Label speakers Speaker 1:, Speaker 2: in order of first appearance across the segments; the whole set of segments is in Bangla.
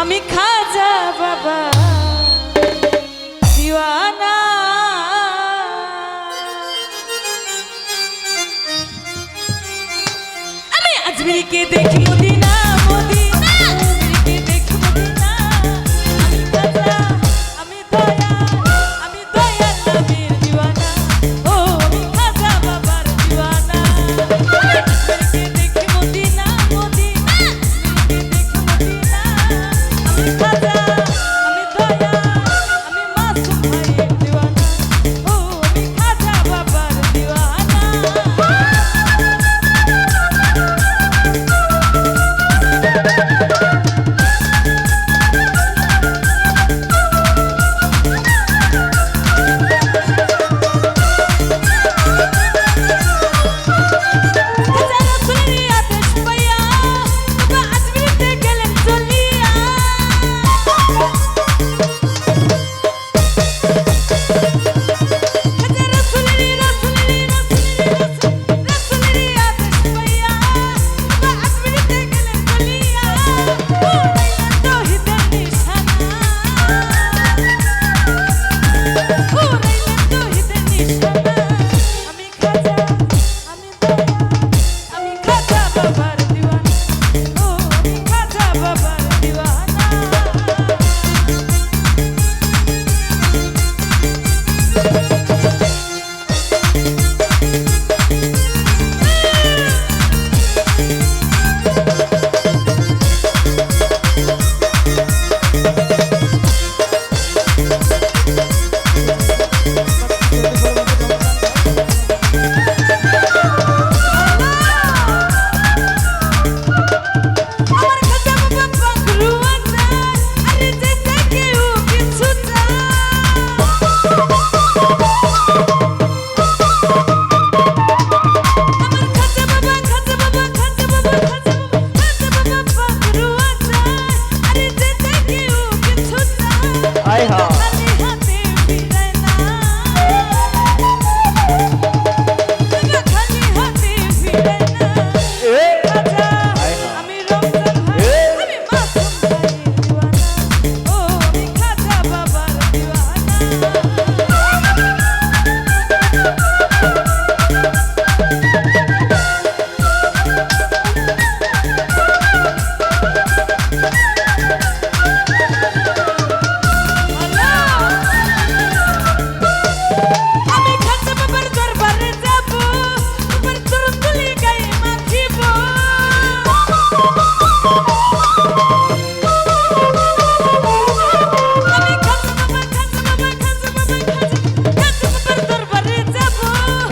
Speaker 1: আমি খাজা বাবা দিওয়ানা। আমি আজমিরকে দেখি মদিনা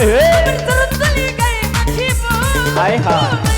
Speaker 1: हाय हाय।